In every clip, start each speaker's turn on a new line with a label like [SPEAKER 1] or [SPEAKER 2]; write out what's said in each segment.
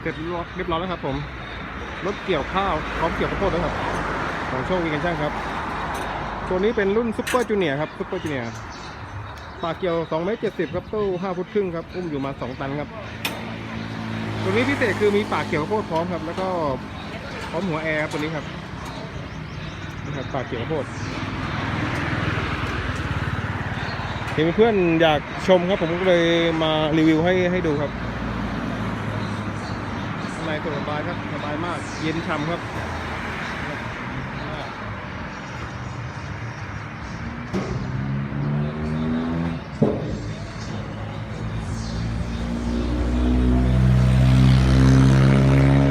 [SPEAKER 1] เสร็จเรียบร้อยแล้วครับผม รถเกี่ยวข้าวพร้อมเกี่ยวข้าวโพดแล้วครับ ของโชควีกันช่างครับ ตัวนี้เป็นรุ่นซุปเปอร์จูเนียร์ครับซุปเปอร์จูเนียร์ปากเกี่ยว2เมตร70ครับตู้5ฟุตครึ่งครับ อุ้มอยู่มา 2 ตันครับ ตัวนี้พิเศษคือมีปากเกี่ยวข้าวโพดพร้อมครับ แล้วก็พร้อมหัวแอร์ครับตัวนี้ครับนี่ครับปากเกี่ยวข้าวโพดเห็นเพื่อนอยากชมครับผมก็เลยมารีวิวให้ให้ดูครับ ข้างในสบายครับสบายมาก เย็นช่ำครับ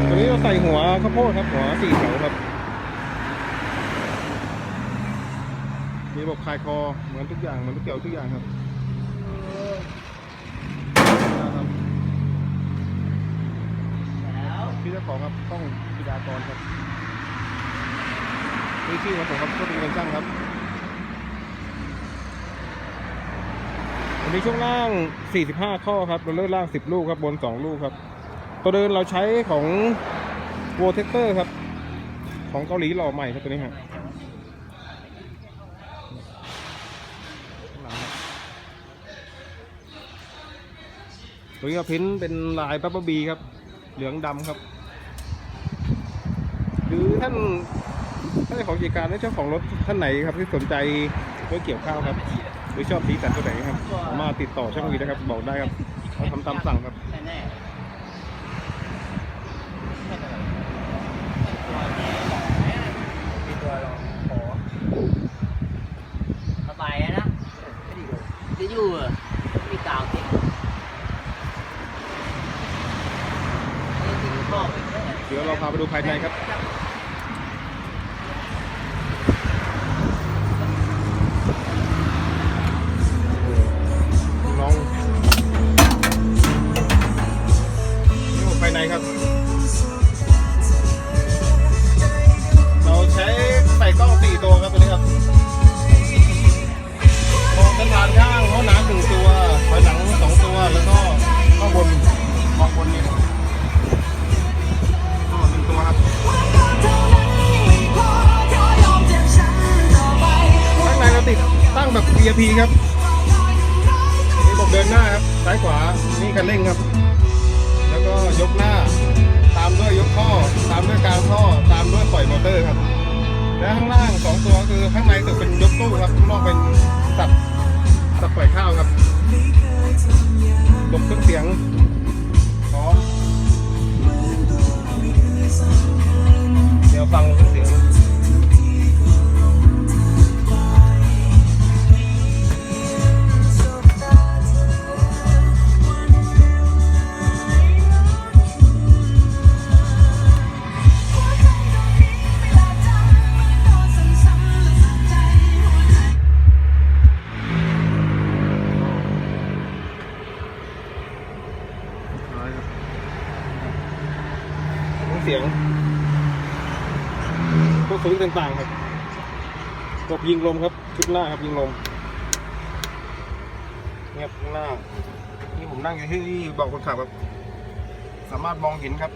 [SPEAKER 1] ตัวนี้เราใส่หัวข้าวโพดครับ หัวสี่แถวครับ มีระบบคลายคอเหมือนทุกอย่างเหมือนทุกเกี่ยวทุกอย่างครับพี่เจ้า ของครับต้องพิดากรครับนี่ชื่อของผมครับก็เป็นเงินช่างครับวันนี้ช่วงล่าง 45 ข้อครับเราเลื่อนล่าง 10 ลูกครับบน 2 ลูกครับ ตัวเดินเราใช้ของ w o r t e c t o r ครับ ของเกาหลีหล่อใหม่ครับตัวนี้ครับข้างหลังครับตัวนี้ก็พิมพ์เป็นลายบับเบิลบีครับ เหลืองดำครับ หรือท่านท่านเจ้าของกิจการหรือเจ้าของรถท่านไหนครับที่สนใจรถเกี่ยวข้าวครับ หรือชอบสีสันตัวไหนครับสามารถติดต่อช่างวีได้ครับ บอกได้ครับเราทำตามสั่งครับ
[SPEAKER 2] แน่ๆมีตัวรองขอสบายนะจะอยู่เหรอมีกาวติดนี่ถึงข้อไปแค่
[SPEAKER 1] เดี๋ยวเราพาไปดูภายในครับ นครับ เราใช้ใส่กล้องสี่ตัวครับตัวนี้ครับมองด้านหลังข้างห้องน้ำหนึ่งตัวถอยหลังสองตัว แล้วก็ข้างบนมองบนนี่อ๋อหนึ่งตัวครับข้างในเราติดตั้งแบบ VIP ครับนี่ระบบเดินหน้าครับ ซ้ายขวา นี่คันเร่งครับ และข้างล่างสองตัวคือข้างในจะเป็นยกตู้ครับข้างนอกเป็นสับสับปล่อยข้าวครับลมเครื่องเสียงพร้อมเดี๋ยวฟังเครื่องเสียง สียงพวกสวิตต่างๆครับระบยิงลมครับชุดหน้าครับยิงลมเงียบข้างหน้านี่ผมนั่งอยู่ที่บอกคนขับครับ สามารถมองเห็นครับ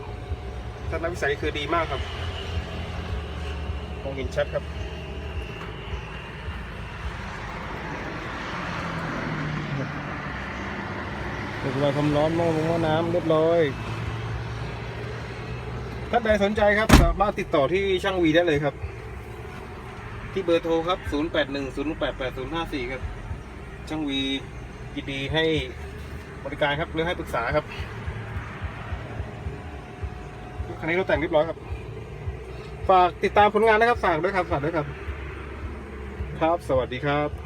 [SPEAKER 1] ทัศนวิสัยคือดีมากครับ มองเห็นชัดครับเรียบร้อยความร้อนม้อลงหม้อน้ำเรียบร้อย ท่านใดสนใจครับสามารถติดต่อที่ช่างวีได้เลยครับ ที่เบอร์โทรครับ 0 8 1 0 8 8 0 5 4 ครับ ช่างวียินดีให้บริการครับหรือให้ปรึกษาครับคันนี้เราแต่งเรียบร้อยครับ ฝากติดตามผลงานนะครับฝากด้วยครับฝากด้วยครับ ครับ สวัสดีครับ